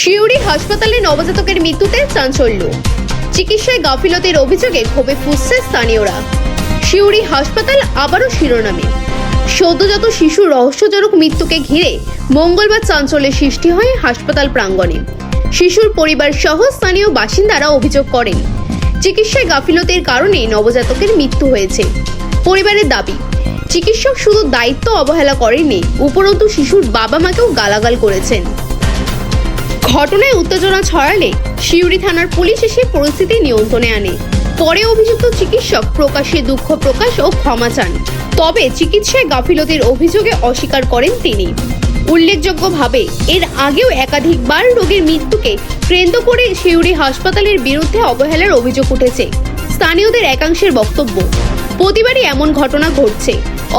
শিউরি হাসপাতালে নবজাতকের মৃত্যুতে চাঞ্চল্য। চিকিৎসায় গাফিলতির অভিযোগে ক্ষোভে ফুসছে স্থানীয়রা। শিউরি হাসপাতাল আবারও শিরোনামে। সদ্যজাত শিশু রহস্যজনক মৃত্যুকে ঘিরে মঙ্গলবার চাঞ্চল্যের সৃষ্টি হয় হাসপাতাল প্রাঙ্গণে। শিশুর পরিবার সহ স্থানীয় বাসিন্দারা অভিযোগ করেন, চিকিৎসায় গাফিলতির কারণে নবজাতকের মৃত্যু হয়েছে। পরিবারের দাবি, চিকিৎসক শুধু দায়িত্ব অবহেলা করেননি, উপরন্তু শিশুর বাবা মাকেও গালাগাল করেছেন। ঘটনায় উত্তেজনা ছড়ালে শিউরি থানার পুলিশ এসে পরিস্থিতি নিয়ন্ত্রণে আনে। পরে অভিযুক্ত চিকিৎসক প্রকাশ্যে দুঃখ প্রকাশ ও ক্ষমা চান। তবে চিকিৎসায় গাফিলতির অভিযোগে অস্বীকার করেন তিনি। উল্লেখযোগ্যভাবে, এর আগেও একাধিকবার রোগীর মৃত্যুকে কেন্দ্র করে শিউরি হাসপাতালের বিরুদ্ধে অবহেলার অভিযোগ উঠেছে। স্থানীয়দের একাংশের বক্তব্য, প্রতিবারই এমন ঘটনা ঘটছে।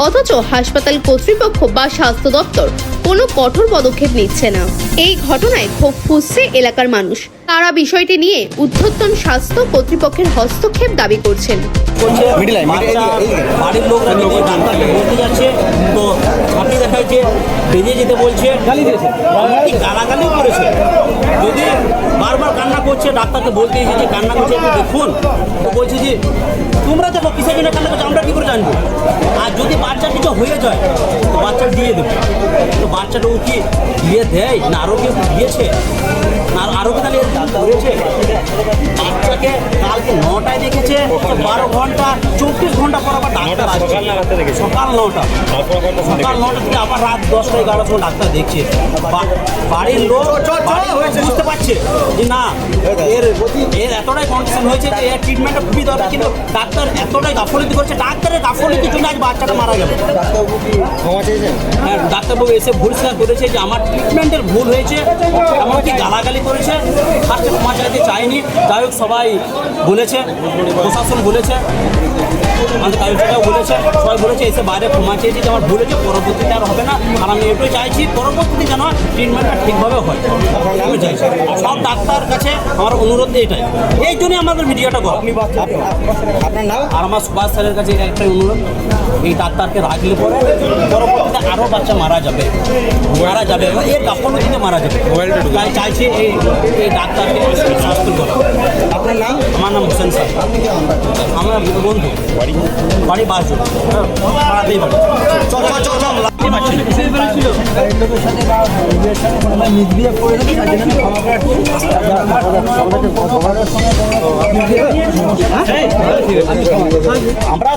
অথচ হাসপাতাল কর্তৃপক্ষ বা স্বাস্থ্য দপ্তর কোনো কঠোর পদক্ষেপ নিচ্ছে না। এই ঘটনায় ক্ষোভ ফুসছে এলাকার মানুষ। তারা বিষয়টি নিয়ে উদ্ধর্তন স্বাস্থ্য কর্তৃপক্ষের হস্তক্ষেপ দাবি করছেন। বাড়ির বলতে যাচ্ছে তো ছাপি দেখাচ্ছে বেরিয়ে যেতে বলছে গালাগালিও করেছে। যদি বারবার কান্না করছে ডাক্তারকে বলতে এসেছে কান্না করছে একটু দেখুন। তো বলছে যে তোমরা দেখো কিসের জন্য কান্না করছ আমরা কি করে জানব? যদি বাচ্চা কিছু হয়ে যায়, তো বাচ্চা দিয়ে দেবে। তো বাচ্চাটা ও কি দিয়ে দেয়, না আরও কেউ দিয়েছে? চব্বিশ ঘণ্টা পর আবার ডাক্তার আসছে। সকাল নটা। সকাল নটা থেকে আবার রাত দশটা এগারোটার সময় ডাক্তার দেখছে। বা- বাড়ির লোক বাড়ির লোক বুঝতে পারছে যে না এর এর এতটাই কন্ডিশন হয়েছে যে এর ট্রিটমেন্টটা খুবই দরকার কিন্তু ডাক্তার এতটাই গাফলিতি করছে ডাক্তারের গাফলিতির জন্য আজ বাচ্চাটা মারা গেল। হ্যাঁ ডাক্তারবাবু এসে ভুল স্বীকার করেছে যে আমার ট্রিটমেন্টের ভুল হয়েছে এমনকি গালাগালি করেছে। ফার্স্টে ক্ষমা চাইতে চাইনি। যাই হোক সবাই বলেছে প্রশাসন বলেছে। আমাদের কায়ুটাও বলেছে সবাই বলেছে এসে বাইরে ক্ষমা চেয়েছি যে আমার ভুল হয়েছে পরবর্তীতে আর হবে না। আর আমি এটাই চাইছি পরবর্তীতে যেন ট্রিটমেন্টটা ঠিকভাবে হয়। আমি চাইছি। সব ডাক্তার কাছে আমার অনুরোধ এটাই। এই জন্যই আমাদের মিডিয়াটা করো। আপনার নাম? আর আমার সুভাষ স্যারের কাছে একটাই অনুরোধ। এই ডাক্তারকে রাখলে পরে পরবর্তীতে আরও বাচ্চা মারা যাবে। মারা যাবে। এর গাফলতিতে মারা যাবে। তাই চাইছে এই এই ডাক্তারকে শাস্তি বন্ধু, বাড়ি বাড়ি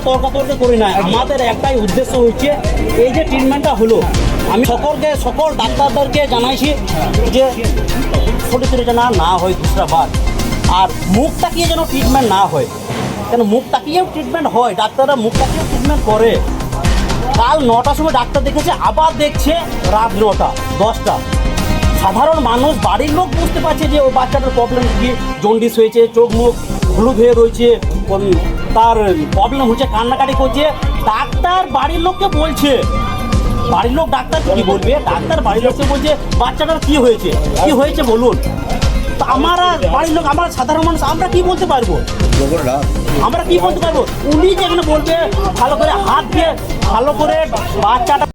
তর্কাতর্ক করি না, আমাদের একটাই উদ্দেশ্য হচ্ছে এই যে ট্রিটমেন্টটা হলো। আমি সকলকে, সকল ডাক্তারদেরকে জানাইছি যে ছোটো ছোটো যেন না হয়, দুসরা বার। আর মুখ তাকিয়ে যেন ট্রিটমেন্ট না হয়। কেন মুখ তাকিয়েও ট্রিটমেন্ট হয়? ডাক্তাররা মুখ তাকিয়েও ট্রিটমেন্ট করে। কাল নটার সময় ডাক্তার দেখেছে, আবার দেখছে রাত নটা, দশটা। সাধারণ মানুষ, বাড়ির লোক বুঝতে পারছে যে ওই বাচ্চাটার প্রবলেম কি জন্ডিস হয়েছে, চোখ মুখ হলুদ হয়ে রয়েছে তার প্রবলেম হচ্ছে, কান্নাকাটি করছে। ডাক্তার বাড়ির লোককে বলছে। বাড়ির লোক ডাক্তার কি বলবে? ডাক্তার বাড়ির লোককে বলছে, বাচ্চাটার কি হয়েছে? কি হয়েছে বলুন। তা আমরা বাড়ির লোক, আমার সাধারণ মানুষ, আমরা কি বলতে পারব? আমরা কি বলতে পারব? উনি যেখানে বলবে, ভালো করে হাত দিয়ে, ভালো করে বাচ্চাটা